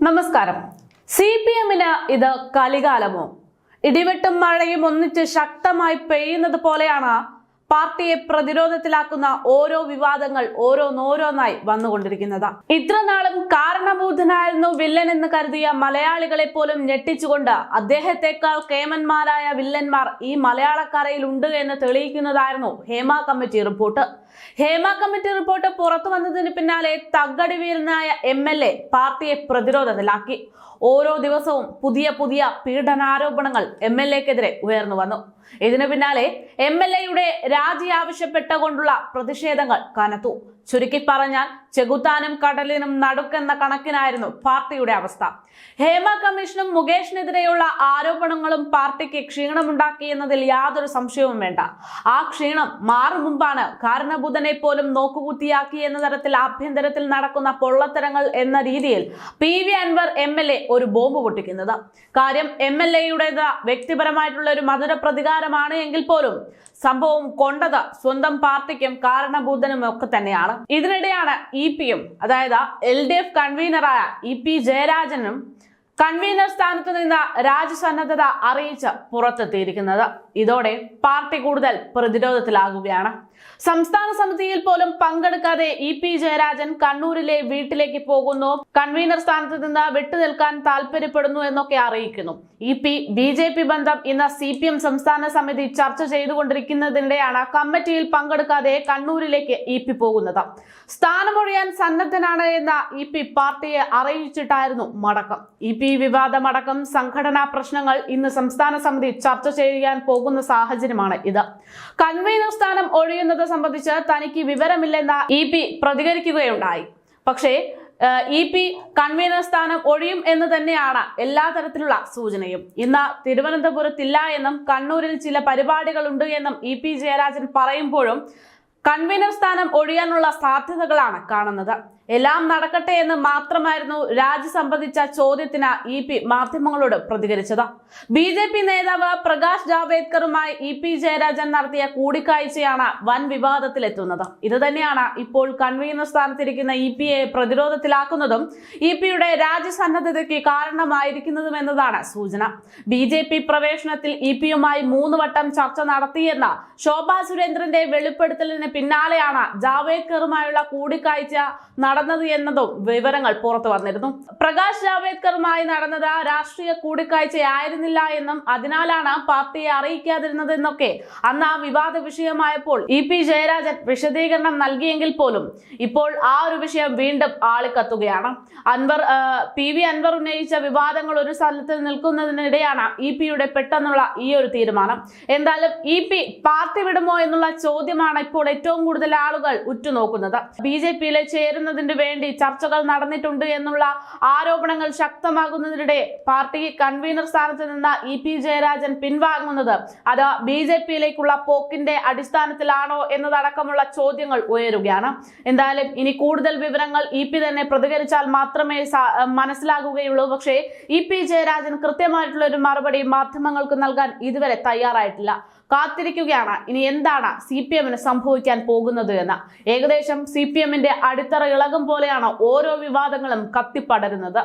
നമസ്കാരം. C P എമ്മിന് ഇത് കലികാലമോ? ഇടിവെട്ടും മഴയും ഒന്നിച്ച് ശക്തമായി പെയ്യുന്നത് പോലെയാണ് പാർട്ടിയെ പ്രതിരോധത്തിലാക്കുന്ന ഓരോ വിവാദങ്ങൾ ഓരോന്നോരോന്നായി വന്നുകൊണ്ടിരിക്കുന്നത്. ഇത്ര നാളും കാരണഭൂതനായിരുന്നു വില്ലൻ എന്ന് കരുതിയ മലയാളികളെ പോലും ഞെട്ടിച്ചുകൊണ്ട് അദ്ദേഹത്തെക്കാൾ കേമന്മാരായ വില്ലന്മാർ ഈ മലയാളക്കരയിൽ ഉണ്ട് എന്ന് തെളിയിക്കുന്നതായിരുന്നു Hema committee report. Hema committee report പുറത്തു വന്നതിന് പിന്നാലെ തകടി വീരനായ എം എൽ എ പാർട്ടിയെ പ്രതിരോധത്തിലാക്കി. ഓരോ ദിവസവും പുതിയ പുതിയ പീഡനാരോപണങ്ങൾ എം എൽ എക്കെതിരെ ഉയർന്നു വന്നു. ഇതിനു പിന്നാലെ എം എൽ എയുടെ രാജി ആവശ്യപ്പെട്ടുകൊണ്ടുള്ള പ്രതിഷേധങ്ങൾ കനത്തു. ചുരുക്കി പറഞ്ഞാൽ ചെകുത്താനും കടലിനും നടുക്കെന്ന കണക്കിനായിരുന്നു പാർട്ടിയുടെ അവസ്ഥ. ഹേമ കമ്മീഷനും മുകേഷിനെതിരെയുള്ള ആരോപണങ്ങളും പാർട്ടിക്ക് ക്ഷീണമുണ്ടാക്കി എന്നതിൽ യാതൊരു സംശയവും വേണ്ട. ആ ക്ഷീണം മാറും മുമ്പാണ് കാരണബുധനെ പോലും നോക്കുകുത്തിയാക്കി എന്ന തരത്തിൽ ആഭ്യന്തരത്തിൽ നടക്കുന്ന പൊള്ളത്തരങ്ങൾ എന്ന രീതിയിൽ P V Anvar M L A ഒരു ബോംബ് പൊട്ടിക്കുന്നത്. കാര്യം എം എൽ എയുടേത് വ്യക്തിപരമായിട്ടുള്ള ഒരു മധുര പ്രതികാരമാണ് എങ്കിൽ പോലും സംഭവം കൊണ്ടത് സ്വന്തം പാർട്ടിക്കും കാരണഭൂതനും ഒക്കെ തന്നെയാണ്. ഇതിനിടെയാണ് ഇ പിയും അതായത് എൽ ഡി എഫ് കൺവീനറായ ഇ പി ജയരാജനും കൺവീനർ സ്ഥാനത്ത് നിന്ന് രാജ്യസന്നദ്ധത അറിയിച്ച് പുറത്തെത്തിയിരിക്കുന്നത്. ഇതോടെ പാർട്ടി കൂടുതൽ പ്രതിരോധത്തിലാകുകയാണ്. സംസ്ഥാന സമിതിയിൽ പോലും പങ്കെടുക്കാതെ ഇ പി ജയരാജൻ കണ്ണൂരിലെ വീട്ടിലേക്ക് പോകുന്നു. കൺവീനർ സ്ഥാനത്ത് നിന്ന് വിട്ടുനിൽക്കാൻ താല്പര്യപ്പെടുന്നു എന്നൊക്കെ അറിയിക്കുന്നു. E P B J P ബന്ധം ഇന്ന് സി പി എം സംസ്ഥാന സമിതി ചർച്ച ചെയ്തുകൊണ്ടിരിക്കുന്നതിനിടെയാണ് കമ്മിറ്റിയിൽ പങ്കെടുക്കാതെ കണ്ണൂരിലേക്ക് ഇ പി പോകുന്നത്. സ്ഥാനമൊഴിയാൻ സന്നദ്ധനാണ് എന്ന ഇ പി പാർട്ടിയെ അറിയിച്ചിട്ടായിരുന്നു മടക്കം. ഇ പി വിവാദമടക്കം സംഘടനാ പ്രശ്നങ്ങൾ ഇന്ന് സംസ്ഥാന സമിതി ചർച്ച ചെയ്യാൻ പോകുന്ന സാഹചര്യമാണ് ഇത്. കൺവീനർ സ്ഥാനം ഒഴിയുന്നത് സംബന്ധിച്ച് തനിക്ക് വിവരമില്ലെന്ന ഇ പി പ്രതികരിക്കുകയുണ്ടായി. പക്ഷേ ഇ പി കൺവീനർ സ്ഥാനം ഒഴിയും എന്ന് തന്നെയാണ് എല്ലാ തരത്തിലുള്ള സൂചനയും. ഇന്ന് തിരുവനന്തപുരത്തില്ല എന്നും കണ്ണൂരിൽ ചില പരിപാടികളുണ്ട് എന്നും ഇ പി ജയരാജൻ പറയുമ്പോഴും കൺവീനർ സ്ഥാനം ഒഴിയാനുള്ള സാധ്യതകളാണ് കാണുന്നത്. എല്ലാം നടക്കട്ടെ എന്ന് മാത്രമായിരുന്നു രാജി സംബന്ധിച്ച ചോദ്യത്തിന് ഇ പി മാധ്യമങ്ങളോട് പ്രതികരിച്ചത്. ബി ജെ പി നേതാവ് പ്രകാശ് ജാവേദ്കറുമായി ഇ പി ജയരാജൻ നടത്തിയ കൂടിക്കാഴ്ചയാണ് വൻ വിവാദത്തിലെത്തുന്നത്. ഇത് തന്നെയാണ് ഇപ്പോൾ കൺവീനർ സ്ഥാനത്തിരിക്കുന്ന ഇ പിയെ പ്രതിരോധത്തിലാക്കുന്നതും ഇ പിയുടെ രാജ്യസന്നദ്ധതയ്ക്ക് കാരണമായിരിക്കുന്നതും എന്നതാണ് സൂചന. ബി ജെ പി പ്രവേശനത്തിൽ ഇ പിയുമായി മൂന്ന് വട്ടം ചർച്ച നടത്തിയെന്ന ശോഭാ സുരേന്ദ്രന്റെ വെളിപ്പെടുത്തലിന് പിന്നാലെയാണ് ജാവേദ്കറുമായുള്ള കൂടിക്കാഴ്ച നടന്നത് എന്നതും വിവരങ്ങൾ പുറത്തു വന്നിരുന്നു. പ്രകാശ് ജാവേദ്കറുമായി നടന്നത് രാഷ്ട്രീയ കൂടിക്കാഴ്ചയായിരുന്നില്ല എന്നും അതിനാലാണ് പാർട്ടിയെ അറിയിക്കാതിരുന്നതെന്നൊക്കെ അന്ന് ആ വിവാദ വിഷയമായപ്പോൾ ഇ പി ജയരാജൻ വിശദീകരണം നൽകിയെങ്കിൽ പോലും ഇപ്പോൾ ആ ഒരു വിഷയം വീണ്ടും ആളിക്കത്തുകയാണ്. അൻവർ പി വി അൻവർ ഉന്നയിച്ച വിവാദങ്ങൾ ഒരു സ്ഥലത്ത് നിൽക്കുന്നതിനിടെയാണ് ഇ പിയുടെ പെട്ടെന്നുള്ള ഈ ഒരു തീരുമാനം. എന്തായാലും ഇ പി പാർട്ടി വിടുമോ എന്നുള്ള ചോദ്യമാണ് ഇപ്പോൾ ഏറ്റവും കൂടുതൽ ആളുകൾ ഉറ്റുനോക്കുന്നത്. ബി ജെ പിയിലെ ചേരുന്നതിന് വേണ്ടി ചർച്ചകൾ നടന്നിട്ടുണ്ട് എന്നുള്ള ആരോപണങ്ങൾ ശക്തമാകുന്നതിനിടെ പാർട്ടി കൺവീനർ സ്ഥാനത്ത് നിന്ന് ഇ പി ജയരാജൻ പിൻവാങ്ങുന്നത്. അത് ബി ജെ പിയിലേക്കുള്ള പോക്കിന്റെ അടിസ്ഥാനത്തിലാണോ എന്നതടക്കമുള്ള ചോദ്യങ്ങൾ ഉയരുകയാണ്. എന്തായാലും ഇനി കൂടുതൽ വിവരങ്ങൾ ഇ പി തന്നെ പ്രതികരിച്ചാൽ മാത്രമേ മനസ്സിലാകുകയുള്ളൂ. പക്ഷേ ഇ പി ജയരാജൻ കൃത്യമായിട്ടുള്ള ഒരു മറുപടി മാധ്യമങ്ങൾക്ക് നൽകാൻ ഇതുവരെ തയ്യാറായിട്ടില്ല. കാത്തിരിക്കുകയാണ്. ഇനി എന്താണ് സി പി എമ്മിന് സംഭവിക്കാൻ പോകുന്നത് എന്ന്. ഏകദേശം സി പി എമ്മിന്റെ അടിത്തറ ഇളകും പോലെയാണ് ഓരോ വിവാദങ്ങളും കത്തിപ്പടരുന്നത്.